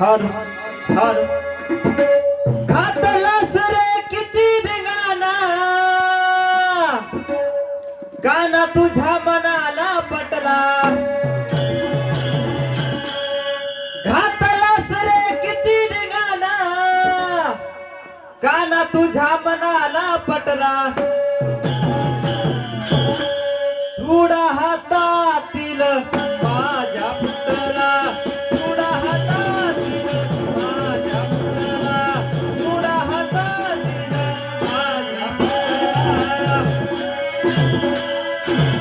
ठार ठार घातलास रे किती धिंगाणा. काना तुझ्या मनाला पटला. घातलास रे किती धिंगाणा. काना तुझ्या मनाला पटला. थोड़ा हातातील Yeah.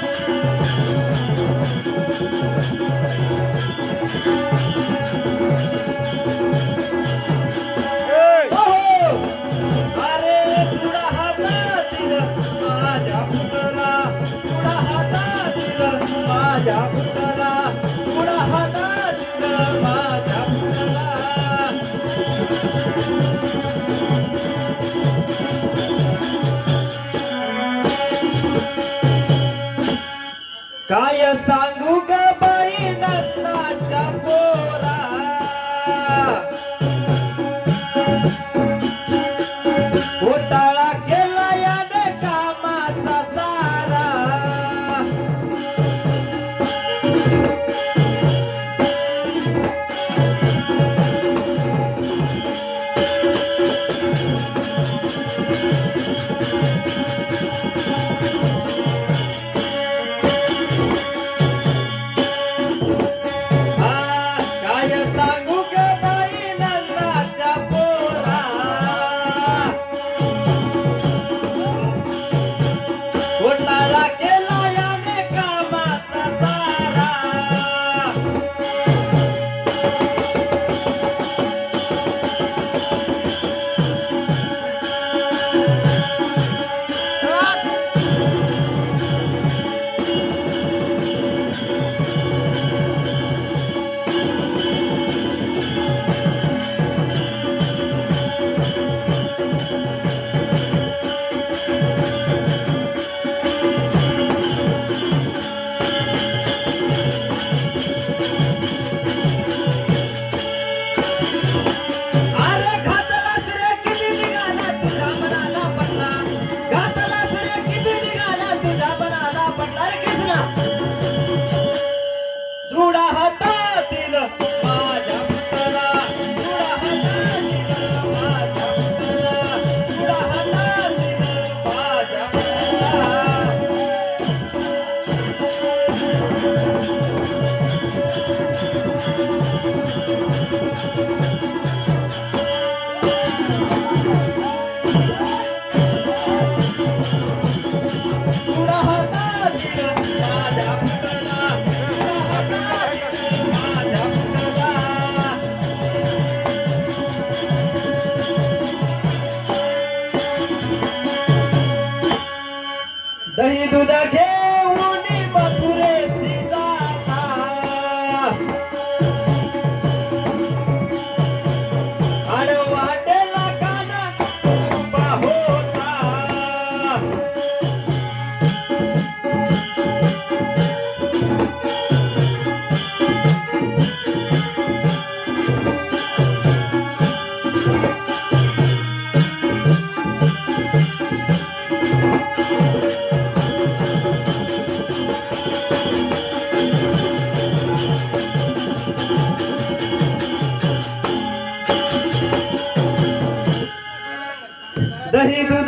घोटाळा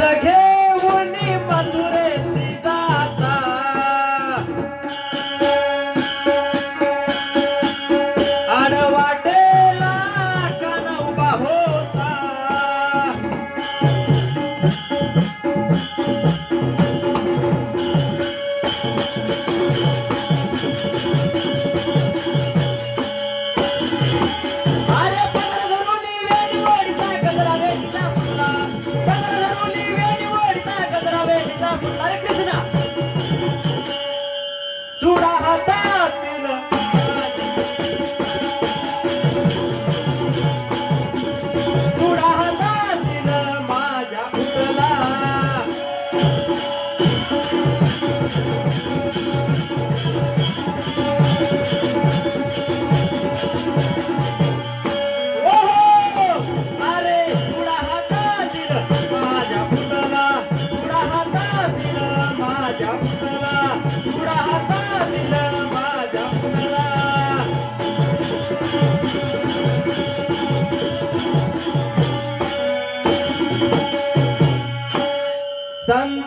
the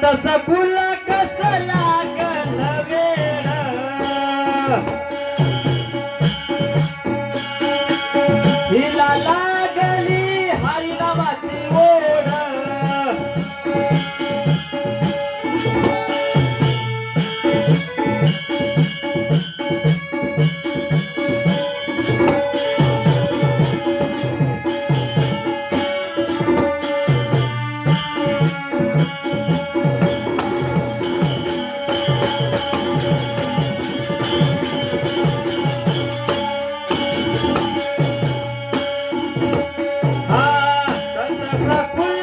تَسَبُّ la